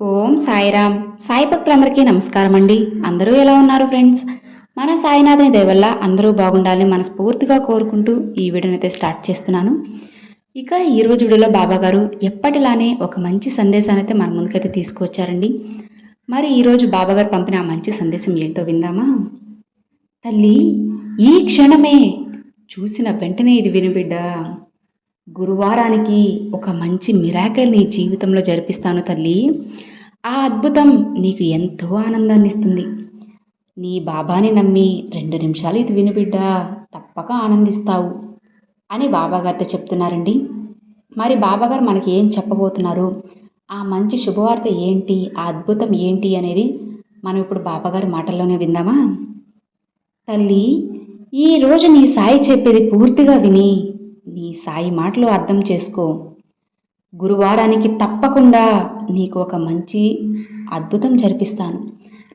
ఓం సాయిరామ్. సాయి భక్తులందరికీ నమస్కారం అండి అందరూ ఎలా ఉన్నారు ఫ్రెండ్స్? మన సాయినాథుని దయవల్ల అందరూ బాగుండాలని మనస్ఫూర్తిగా కోరుకుంటూ ఈ వీడియోని అయితే స్టార్ట్ చేస్తున్నాను. ఇక ఈరోజు వీడియోలో బాబా గారు ఎప్పటిలానే ఒక మంచి సందేశాన్ని అయితే మన ముందుకైతే తీసుకువచ్చారండి. మరి ఈరోజు బాబా గారు పంపిన ఆ మంచి సందేశం ఏంటో విందామా? తల్లి ఈ క్షణమే చూసిన వెంటనే ఇది వినుబిడ్డ గురువారానికి ఒక మంచి మిరాకల్ నీ జీవితంలో జరిపిస్తాను తల్లి. ఆ అద్భుతం నీకు ఎంతో ఆనందాన్ని ఇస్తుంది. నీ బాబాని నమ్మి రెండు నిమిషాలు ఇది వినుబిడ్డ తప్పక ఆనందిస్తావు అని బాబాగారితో చెప్తున్నారండి. మరి బాబాగారు మనకి ఏం చెప్పబోతున్నారు? ఆ మంచి శుభవార్త ఏంటి? ఆ అద్భుతం ఏంటి అనేది మనం ఇప్పుడు బాబాగారి మాటల్లోనే విందామా? తల్లి ఈరోజు నీ సాయి చెప్పేది పూర్తిగా విని నీ సాయి మాటలు అర్థం చేసుకో. గురువారానికి తప్పకుండా నీకు ఒక మంచి అద్భుతం జరిపిస్తాను.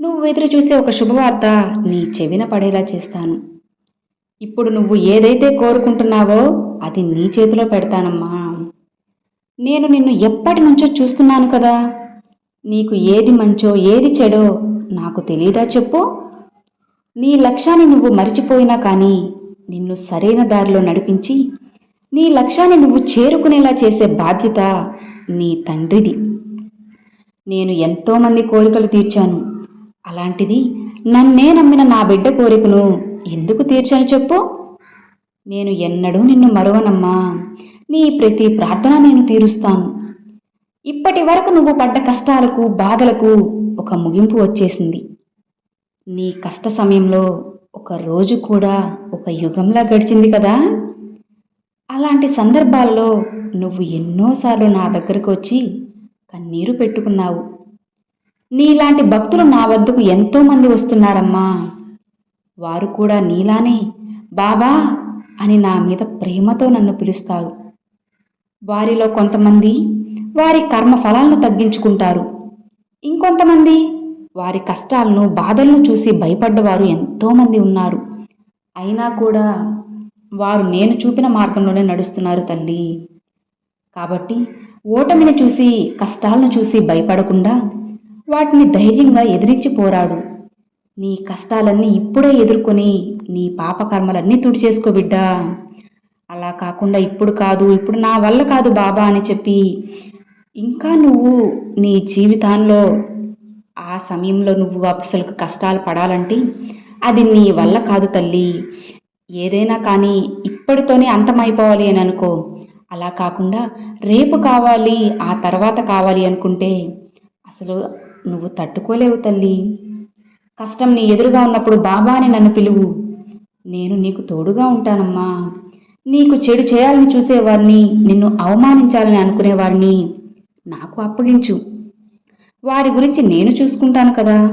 నువ్వు ఎదురు చూసే ఒక శుభవార్త నీ చెవిన పడేలా చేస్తాను. ఇప్పుడు నువ్వు ఏదైతే కోరుకుంటున్నావో అది నీ చేతిలో పెడతానమ్మా. నేను నిన్ను ఎప్పటి నుంచో చూస్తున్నాను కదా. నీకు ఏది మంచో ఏది చెడో నాకు తెలియదా చెప్పు. నీ లక్ష్యాన్ని నువ్వు మరిచిపోయినా కానీ నిన్ను సరైన దారిలో నడిపించి నీ లక్ష్యాన్ని నువ్వు చేరుకునేలా చేసే బాధ్యత నీ తండ్రిది. నేను ఎంతోమంది కోరికలు తీర్చాను. అలాంటిది నన్నే నమ్మిన నా బిడ్డ కోరికను ఎందుకు తీర్చాను చెప్పు? నేను ఎన్నడూ నిన్ను మరవనమ్మా. నీ ప్రతి ప్రార్థన నేను తీరుస్తాను. ఇప్పటి వరకు నువ్వు పడ్డ కష్టాలకు బాధలకు ఒక ముగింపు వచ్చేసింది. నీ కష్ట సమయంలో ఒక రోజు కూడా ఒక యుగంలా గడిచింది కదా? అలాంటి సందర్భాల్లో నువ్వు ఎన్నోసార్లు నా దగ్గరకు వచ్చి కన్నీరు పెట్టుకున్నావు. నీలాంటి భక్తులు నా వద్దకు ఎంతోమంది వస్తున్నారమ్మా. వారు కూడా నీలానే బాబా అని నా మీద ప్రేమతో నన్ను పిలుస్తారు. వారిలో కొంతమంది వారి కర్మ ఫలాలను తగ్గించుకుంటారు. ఇంకొంతమంది వారి కష్టాలను బాధలను చూసి భయపడ్డవారు ఎంతోమంది ఉన్నారు. అయినా కూడా వారు నేను చూపిన మార్గంలోనే నడుస్తున్నారు తల్లి. కాబట్టి ఓటమిని చూసి కష్టాలను చూసి భయపడకుండా వాటిని ధైర్యంగా ఎదిరించి పోరాడు. నీ కష్టాలన్నీ ఇప్పుడే ఎదుర్కొని నీ పాపకర్మలన్నీ తుడిచేసుకో బిడ్డా. అలా కాకుండా ఇప్పుడు కాదు ఇప్పుడు నా వల్ల కాదు బాబా అని చెప్పి ఇంకా నువ్వు నీ జీవితాల్లో ఆ సమయంలో నువ్వు అసలు కష్టాలు పడాలంటే అది నీ వల్ల కాదు తల్లి. ఏదైనా కానీ ఇప్పటితోనే అంతమైపోవాలి అని అనుకో. అలా కాకుండా రేపు కావాలి ఆ తర్వాత కావాలి అనుకుంటే అసలు నువ్వు తట్టుకోలేవు తల్లి. కష్టం నీ ఎదురుగా ఉన్నప్పుడు బాబా అని నన్ను పిలువు. నేను నీకు తోడుగా ఉంటానమ్మా. నీకు చెడు చేయాలని చూసేవారిని నిన్ను అవమానించాలని అనుకునేవారిని నాకు అప్పగించు. వారి గురించి నేను చూసుకుంటాను కదా.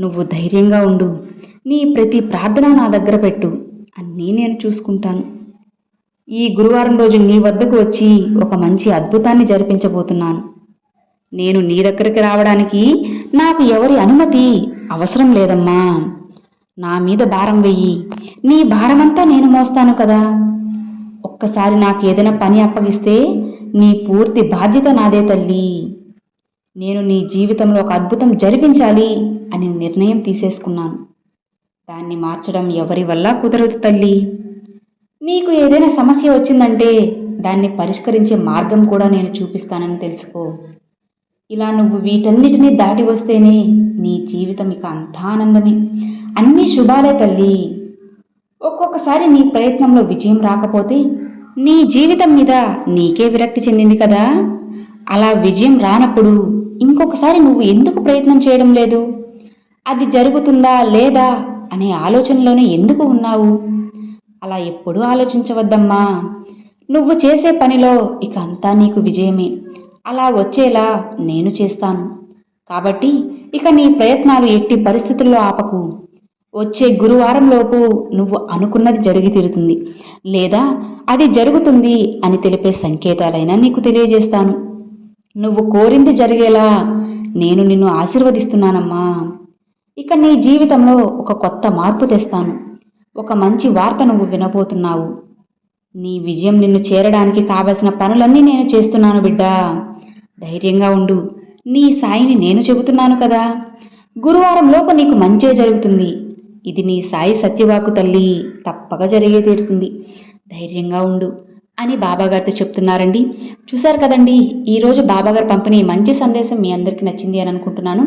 నువ్వు ధైర్యంగా ఉండు. నీ ప్రతి ప్రార్థన నా దగ్గర పెట్టు. అన్నీ నేను చూసుకుంటాను. ఈ గురువారం రోజు నీ వద్దకు వచ్చి ఒక మంచి అద్భుతాన్ని జరిపించబోతున్నాను. నేను నీ దగ్గరికి రావడానికి నాకు ఎవరి అనుమతి అవసరం లేదమ్మా. నా మీద భారం వెయ్యి. నీ భారమంతా నేను మోస్తాను కదా. ఒక్కసారి నాకు ఏదైనా పని అప్పగిస్తే నీ పూర్తి బాధ్యత నాదే తల్లి. నేను నీ జీవితంలో ఒక అద్భుతం జరిపించాలి అని నిర్ణయం తీసేసుకున్నాను. దాన్ని మార్చడం ఎవరి వల్ల కుదరదు తల్లి? నీకు ఏదైనా సమస్య వచ్చిందంటే దాన్ని పరిష్కరించే మార్గం కూడా నేను చూపిస్తానని తెలుసుకో. ఇలా నువ్వు వీటన్నిటినీ దాటి వస్తేనే నీ జీవితం ఇక అంతా ఆనందమే. అన్ని శుభాలే తల్లి. ఒక్కొక్కసారి నీ ప్రయత్నంలో విజయం రాకపోతే నీ జీవితం మీద నీకే విరక్తి చెందింది కదా. అలా విజయం రానప్పుడు ఇంకొకసారి నువ్వు ఎందుకు ప్రయత్నం చేయడం లేదు? అది జరుగుతుందా లేదా? అనే ఆలోచనలోనే ఎందుకు ఉన్నావు? అలా ఎప్పుడూ ఆలోచించవద్దమ్మా. నువ్వు చేసే పనిలో ఇక అంతా నీకు విజయమే. అలా వచ్చేలా నేను చేస్తాను. కాబట్టి ఇక నీ ప్రయత్నాలు ఎట్టి పరిస్థితుల్లో ఆపకు. వచ్చే గురువారంలోపు నువ్వు అనుకున్నది జరిగి తీరుతుంది. లేదా అది జరుగుతుంది అని తెలిపే సంకేతాలైనా నీకు తెలియజేస్తాను. నువ్వు కోరింది జరిగేలా నేను నిన్ను ఆశీర్వదిస్తున్నానమ్మా. ఇక నీ జీవితంలో ఒక కొత్త మార్పు తెస్తాను. ఒక మంచి వార్త నువ్వు వినబోతున్నావు. నీ విజయం నిన్ను చేరడానికి కావలసిన పనులన్నీ నేను చేస్తున్నాను బిడ్డా. ధైర్యంగా ఉండు. నీ సాయిని నేను చెబుతున్నాను కదా. గురువారం లోపు నీకు మంచే జరుగుతుంది. ఇది నీ సాయి సత్యవాకు తల్లి. తప్పక జరిగే తీరుతుంది. ధైర్యంగా ఉండు అని బాబాగారితో చెప్తున్నారండి. చూశారు కదండి ఈరోజు బాబాగారు పంపిణీ మంచి సందేశం మీ అందరికీ నచ్చింది అని అనుకుంటున్నాను.